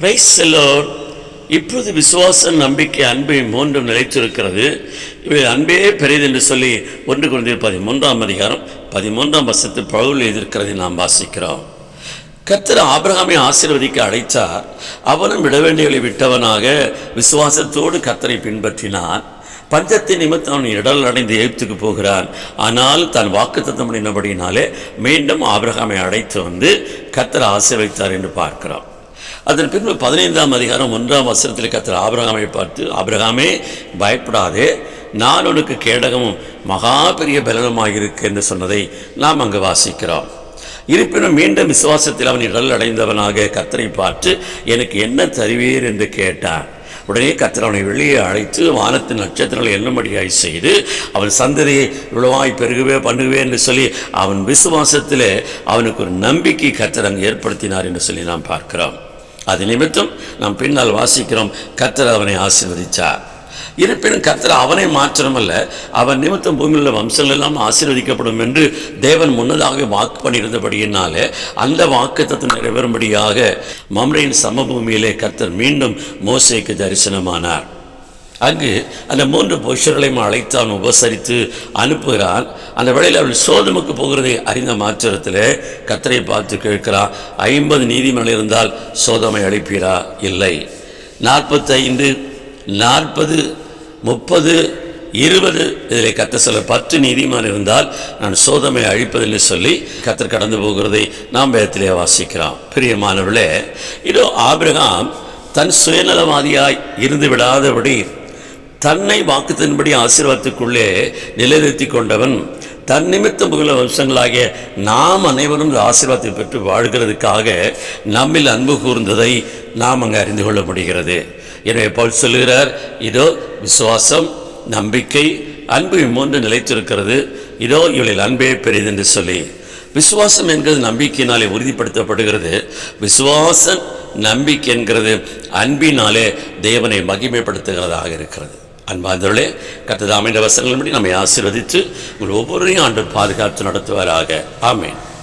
Price செல்லோர் இப்பொழுது விசுவாசம் நம்பிக்கை அன்பை மூன்றும் நிலைத்திருக்கிறது. இவை அன்பே பெரியது என்று சொல்லி ஒன்று குழந்தை பதிமூன்றாம் அதிகாரம் பதிமூன்றாம் வருஷத்தில் பவுல் எதிர்க்கிறதை நாம் வாசிக்கிறோம். கர்த்தர் ஆபிரகாமை ஆசீர்வதிக்க அழைத்தார். அவனும் விட வேண்டியவளை விட்டவனாக விசுவாசத்தோடு கர்த்தரை பின்பற்றினான். பஞ்சத்தின் நிமித்தம் அவன் இடல் அடைந்து எகிப்துக்கு போகிறான். ஆனால் தன் வாக்குத்தத்தம் பண்ணினபடினாலே மீண்டும் ஆபிரகாமை அழைத்து வந்து கர்த்தர் ஆசீர்வதித்தார் என்று பார்க்கிறோம். அதன் பின்பு பதினைந்தாம் அதிகாரம் ஒன்றாம் வசனத்தில் கத்திர ஆபிரகாமை பார்த்து ஆபிரகாமே பயப்படாதே நான் உனக்கு கேடகமும் மகா பெரிய பலனமாக இருக்கு என்று சொன்னதை நாம் அங்கு வாசிக்கிறோம். இருப்பினும் மீண்டும் விசுவாசத்தில் அவன் இடல் அடைந்தவனாக கத்தரை பார்த்து எனக்கு என்ன தருவீர்? என்று கேட்டான். உடனே கத்தர் அவனை வெளியே அழைத்து வானத்தின் நட்சத்திரங்களை எண்ணும்படியாய் செய்து அவன் சந்ததியை இவ்வளவாய் பெருகவே பண்ணுவே என்று சொல்லி அவன் விசுவாசத்தில் அவனுக்கு ஒரு நம்பிக்கை கத்தர் ஏற்படுத்தினார் என்று சொல்லி நாம் பார்க்கிறோம். அது நிமித்தம் நாம் பின்னால் வாசிக்கிறோம் கத்தர் அவனை ஆசீர்வதித்தார் இருப்பினும் கர்த்தர் அவனை மாற்றமல்ல அவன் நிமித்தம் பூமியில் உள்ள வம்சங்கள் எல்லாம் ஆசீர்வதிக்கப்படும் என்று தேவன் முன்னதாக வாக்கு பண்ணியிருந்தபடியினாலே அந்த வாக்குத்தத்தை நிறைவேறும்படியாக மம்ரையின் சமபூமியிலே கர்த்தர் மீண்டும் மோசைக்கு தரிசனமானார். அங்கு அந்த மூன்று புருஷர்களையும் அழைத்து அவன் உபசரித்து அனுப்புகிறான். அந்த வேளையில் அவள் சோதமுக்கு போகிறதை அறிந்த மாத்திரத்தில் கத்தரை பார்த்து கேட்கிறான் ஐம்பது நீதிமன்றம் இருந்தால் சோதமை அழைப்பீரா இல்லை. நாற்பத்தைந்து நாற்பது முப்பது இருபது இதில் கத்த சொல்ல பத்து நீதிமான் இருந்தால் நான் சோதமை அழிப்பதில்லை சொல்லி கத்தர் கடந்து போகிறதை நாம் வேதத்திலே வாசிக்கிறோம். பிரியமானவர்களே இதோ ஆபிரகாம் தன் சுயநலவாதியாய் இருந்து விடாதபடி தன்னை வாக்குத்தின்படி ஆசீர்வாதத்துக்குள்ளே நிலைநிறுத்தி கொண்டவன் தன் நிமித்தம் புகழ வம்சங்களாகிய நாம் அனைவரும் இந்த ஆசீர்வாதத்தை பெற்று வாழ்கிறதுக்காக நம்மில் அன்பு கூர்ந்ததை நாம் அங்கே அறிந்து கொள்ள முடிகிறது. எனவே பவுல் சொல்லுகிறார் இதோ விசுவாசம் நம்பிக்கை அன்பு இம்மூன்று நிலைத்திருக்கிறது. இதோ இவளில் அன்பே பெரியது என்று சொல்லி. விசுவாசம் என்கிறது நம்பிக்கையினாலே உறுதிப்படுத்தப்படுகிறது. விசுவாசம் நம்பிக்கை என்கிறது அன்பினாலே தேவனை மகிமைப்படுத்துகிறதாக இருக்கிறது. அன்பாந்தவர்களே கத்ததாமின்ற வசனங்களின்படி நம்மை ஆசீர்வதித்து உங்கள் ஒவ்வொருவரையும் ஆண்டு பாதுகாத்து நடத்துவாராக. ஆமேன்.